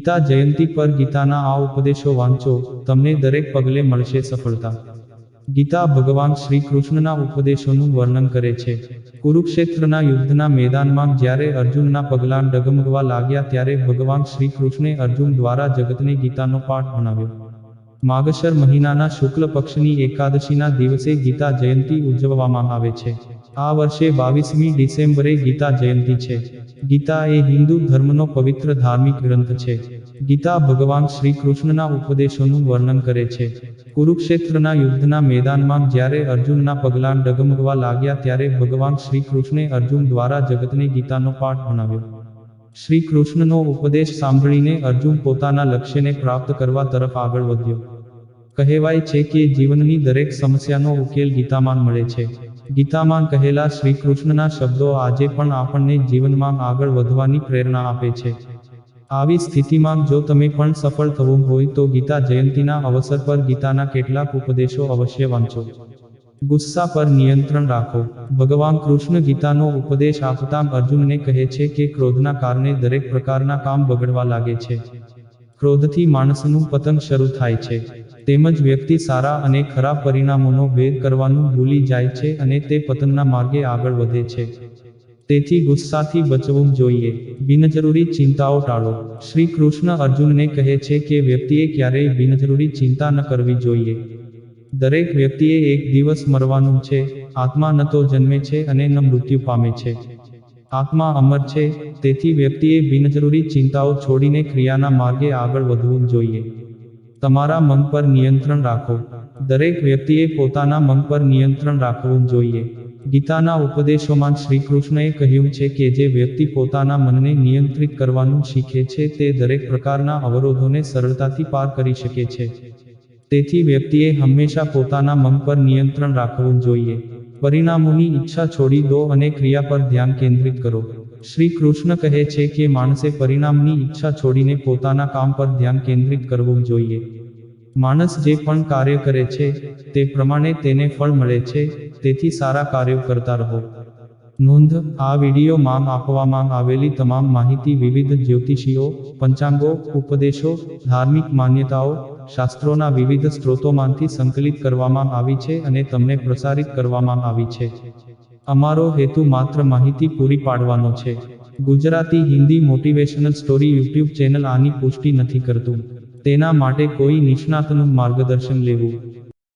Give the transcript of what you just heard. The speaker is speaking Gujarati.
ગીતા જયંતિ પર ગીતાના આ ઉપદેશો વાંચો, તમને દરેક પગલે મળશે સફળતા. ગીતા ભગવાન શ્રી કૃષ્ણના ઉપદેશોનું વર્ણન કરે છે. કુરુક્ષેત્રના યુદ્ધના મેદાનમાં જ્યારે અર્જુનના પગલાં ડગમગવા લાગ્યા ત્યારે ભગવાન શ્રી કૃષ્ણે અર્જુન દ્વારા જગતને ગીતાનો પાઠ ભણાવ્યો. માગશર મહિનાના શુક્લ પક્ષની એકાદશીના દિવસે ગીતા જયંતી ઉજવવામાં આવે છે. આ વર્ષે બાવીસમી ડિસેમ્બરે ગીતા જયંતી છે. ગીતા એ હિન્દુ ધર્મનો પવિત્ર ધાર્મિક ગ્રંથ છે. ગીતા ભગવાન શ્રી કૃષ્ણના ઉપદેશોનું વર્ણન કરે છે. કુરુક્ષેત્રના યુદ્ધના મેદાનમાં જ્યારે અર્જુનના પગલાં ડગમગવા લાગ્યા ત્યારે ભગવાન શ્રી કૃષ્ણે અર્જુન દ્વારા જગતને ગીતાનો પાઠ ભણાવ્યો. શ્રી કૃષ્ણનો ઉપદેશ સાંભળીને અર્જુન પોતાના લક્ષ્યને પ્રાપ્ત કરવા તરફ આગળ વધ્યો. કહેવાય છે કે જીવનની દરેક સમસ્યાનો ઉકેલ ગીતામાં મળે છે. ગીતામાં કહેલા શ્રી કૃષ્ણના શબ્દો આજે પણ આપણને જીવનમાં આગળ વધવાની પ્રેરણા આપે છે. આવી સ્થિતિમાં જો તમે પણ સફળ થવું હોય તો ગીતા જયંતીના અવસર પર ગીતાના કેટલાક ઉપદેશો અવશ્ય વાંચો. ગુસ્સા પર નિયંત્રણ રાખો. ભગવાન કૃષ્ણ ગીતાનો ઉપદેશ આપતા અર્જુનને કહે છે કે ક્રોધના કારણે દરેક પ્રકારના કામ બગડવા લાગે છે. ક્રોધથી માણસનું પતન શરૂ થાય છે. તેમજ વ્યક્તિ સારા અને ખરાબ પરિણામોનો ભેદ કરવાનું ભૂલી જાય છે અને તે પતનના માર્ગે આગળ વધે છે. તેથી ગુસ્સાથી બચવું જોઈએ. બિનજરૂરી ચિંતાઓ ટાળો. શ્રી કૃષ્ણ અર્જુનને કહે છે કે વ્યક્તિએ ક્યારેય બિનજરૂરી ચિંતા ન કરવી જોઈએ. દરેક વ્યક્તિએ એક દિવસ મરવાનું છે. આત્મા ન તો જન્મે છે અને ન મૃત્યુ પામે છે. આત્મા અમર છે. તેથી વ્યક્તિએ બિનજરૂરી ચિંતાઓ છોડીને ક્રિયાના માર્ગે આગળ વધવું જોઈએ. તમારા મન પર નિયંત્રણ રાખો. દરેક વ્યક્તિએ પોતાના મન પર નિયંત્રણ રાખવું જોઈએ. ગીતાના ઉપદેશોમાં શ્રી કૃષ્ણએ કહ્યું છે કે જે વ્યક્તિ પોતાના મનને નિયંત્રિત કરવાનું શીખે છે તે દરેક પ્રકારના અવરોધોને સરળતાથી પાર કરી શકે છે. તેથી વ્યક્તિએ હંમેશા પોતાના મન પર નિયંત્રણ રાખવું જોઈએ. પરિણામોની ઈચ્છા છોડી દો અને ક્રિયા પર ધ્યાન કેન્દ્રિત કરો. શ્રી કૃષ્ણ કહે છે કે માણસે પરિણામની ઈચ્છા છોડીને પોતાના કામ પર ધ્યાન કેન્દ્રિત કરવું જોઈએ. માણસ જે પણ કાર્ય કરે છે, તે પ્રમાણે તેને ફળ મળે છે, તેથી સારા કાર્યો કરતા રહો. નોંધ, આ વિડીયોમાં આપવામાં આવેલી તમામ માહિતી વિવિધ જ્યોતિષીઓ, પંચાંગો, ઉપદેશો, ધાર્મિક માન્યતાઓ, શાસ્ત્રોના વિવિધ સ્ત્રોતોમાંથી સંકલિત કરવામાં આવી છે અને તમને પ્રસારિત કરવામાં આવી છે. અમારો હેતુ માત્ર માહિતી પૂરી પાડવાનો છે. Gujarati Hindi motivational story YouTube channel આની પુષ્ટિ નથી કરતું. તેના માટે કોઈ નિષ્ણાતનું માર્ગદર્શન લેવું.